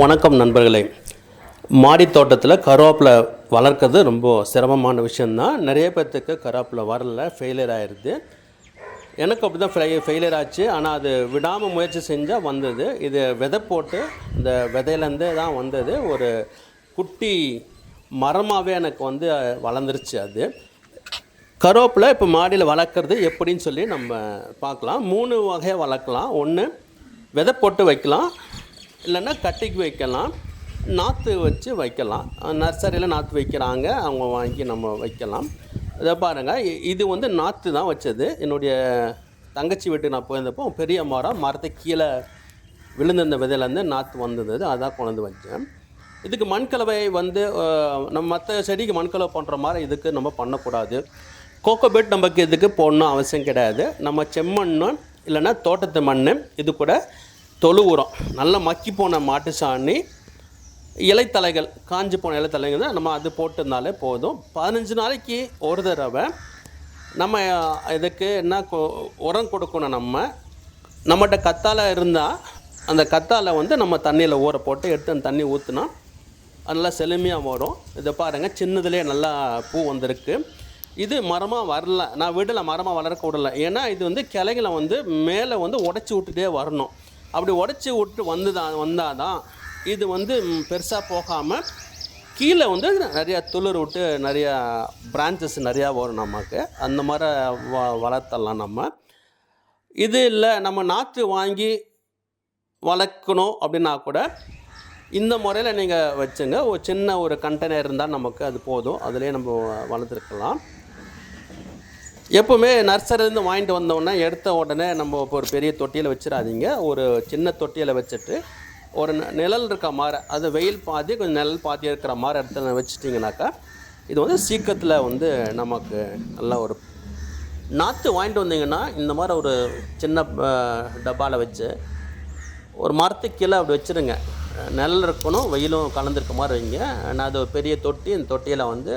வணக்கம் நண்பர்களே. மாடி தோட்டத்தில் கருவேப்பிலை வளர்க்குறது ரொம்ப சிரமமான விஷயந்தான் நிறைய பேர்த்துக்கு கருவேப்பிலை வரல ஃபெயிலியர் ஆயிடுது எனக்கு அப்படி தான் ஃபெய் ஃபெயிலியர் ஆச்சு. ஆனால் அது விடாமல் முயற்சி செஞ்சால் வந்தது. இது விதை போட்டு இந்த விதையிலேருந்தே தான் வந்தது. ஒரு குட்டி மரமாகவே எனக்கு வந்து வளர்ந்துருச்சு அது. கருவேப்பிலை இப்போ மாடியில் வளர்க்குறது எப்படின்னு சொல்லி நம்ம பார்க்கலாம். மூணு வகையாக வளர்க்கலாம். ஒன்று விதை போட்டு வைக்கலாம். இல்லைன்னா கட்டிக்கு வைக்கலாம் நாற்று வச்சு வைக்கலாம். நர்சரியில் நாற்று வைக்கிறாங்க அவங்க வாங்கி நம்ம வைக்கலாம். இதை பாருங்கள் இது வந்து நாற்று தான் வச்சது. என்னுடைய தங்கச்சி வீட்டுக்கு நான் போயிருந்தப்போ பெரிய மரம் மரத்தை கீழே விழுந்திருந்த விதையிலேருந்து நாற்று வந்தது அதான் கொண்டு வச்சேன். இதுக்கு மண்கலவை வந்து நம்ம மற்ற செடிக்கு மண்கலவை பண்ணுற மாதிரி இதுக்கு நம்ம பண்ணக்கூடாது. கோகோபீட் நமக்கு இதுக்கு போடணும் அவசியம் கிடையாது. நம்ம செம்மண்ணு இல்லைன்னா தோட்டத்து மண் இது கூட தொழு உரம் நல்லா மக்கி போன மாட்டு சாணி இலைத்தலைகள் காஞ்சி போன இலைத்தலைகள் தான் நம்ம அது போட்டிருந்தாலே போதும். பதினஞ்சு நாளைக்கு ஒரு தடவை நம்ம இதுக்கு என்ன கொ- உரம் கொடுக்கணும் நம்ம. நம்மகிட்ட கத்தாழை இருந்தால் அந்த கத்தாழை வந்து நம்ம தண்ணியில் ஊற போட்டு எடுத்து அந்த தண்ணி ஊற்றினா அது நல்லா செழுமையாக வரும். இதை பாருங்கள் சின்னதுலேயே நல்லா பூ வந்திருக்கு. இது மரமாக வரல. நான் விடல மரமாக வளர்க்க விடலை. ஏன்னா இது வந்து கிளைகளை வந்து மேலே வந்து உடச்சி விட்டுட்டே வரணும். அப்படி உடச்சி விட்டு வந்து தான் வந்தால் தான் இது வந்து பெருசாக போகாமல் கீழே வந்து நிறையா துளிர் விட்டு நிறையா பிரான்ச்சஸ் நிறையா வரும் நமக்கு. அந்த மாதிரி வ வளர்த்தலாம் நம்ம. இது இல்லை நம்ம நாற்று வாங்கி வளர்க்கணும் அப்படின்னா கூட இந்த முறையில் நீங்கள் வச்சுங்க. ஒரு சின்ன ஒரு கண்டெய்னர் இருந்தால் நமக்கு அது போதும். அதிலே நம்ம வளர்த்துருக்கலாம். எப்போவுமே நர்சரிலேருந்து வாங்கிட்டு வந்தோடனே எடுத்த உடனே நம்ம இப்போ ஒரு பெரிய தொட்டியில் வச்சிடாதீங்க. ஒரு சின்ன தொட்டியில் வச்சுட்டு ஒரு ந- நிழல் இருக்க மாதிரி அது வெயில் பாதி கொஞ்சம் நிழல் பாதி இருக்கிற மாதிரி இடத்துல வச்சுட்டிங்கனாக்கா இது வந்து சீக்கிரத்தில் வந்து நமக்கு நல்ல ஒரு நாற்று வாங்கிட்டு வந்தீங்கன்னா இந்த மாதிரி ஒரு சின்ன டப்பாவில் வச்சு ஒரு மரத்துக்கு கீழே அப்படி வச்சுருங்க. நிழல் இருக்கணும் வெயிலும் கலந்துருக்க மாதிரி வைங்க. நான் அது ஒரு பெரிய தொட்டி இந்த தொட்டியில் வந்து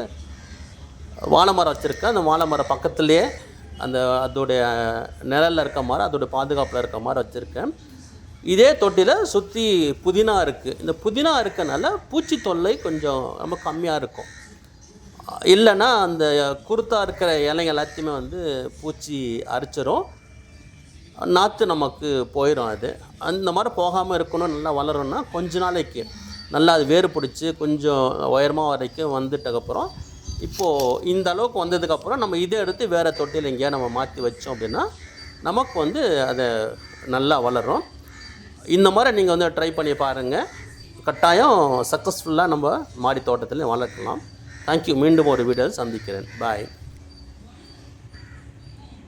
வாழை மரம் வச்சுருக்கேன் அந்த வாழை மரம் பக்கத்துலேயே அந்த அதோடைய நிழலில் இருக்க மாதிரி அதோடைய பாதுகாப்பில் இருக்க மாதிரி வச்சுருக்கேன். இதே தொட்டியில் சுற்றி புதினா இருக்குது இந்த புதினா இருக்கனால பூச்சி தொல்லை கொஞ்சம் ரொம்ப கம்மியாக இருக்கும். இல்லைன்னா அந்த குருத்தா இருக்கிற இலைங்க எல்லாத்தையுமே வந்து பூச்சி அரிச்சிரும். நாற்று நமக்கு போயிடும் அது. அந்த மாதிரி போகாமல் இருக்கணும் நல்லா வளரணும்னா கொஞ்ச நாளைக்கு. நல்லா அது வேறு பிடிச்சி கொஞ்சம் உயரமாக வரைக்கும் வந்துட்டக்கப்புறம் இப்போது இந்த அளவுக்கு வந்ததுக்கப்புறம் நம்ம இதை எடுத்து வேறு தொட்டியில் எங்கேயா நம்ம மாற்றி வச்சோம் அப்படின்னா நமக்கு வந்து அதை நல்லா வளரும். இந்த மாதிரி நீங்கள் வந்து ட்ரை பண்ணி பாருங்கள் கட்டாயம் சக்ஸஸ்ஃபுல்லாக நம்ம மாடி தோட்டத்தில் வளர்க்கலாம். தேங்க்யூ மீண்டும் ஒரு வீடியோ சந்திக்கிறேன். பாய்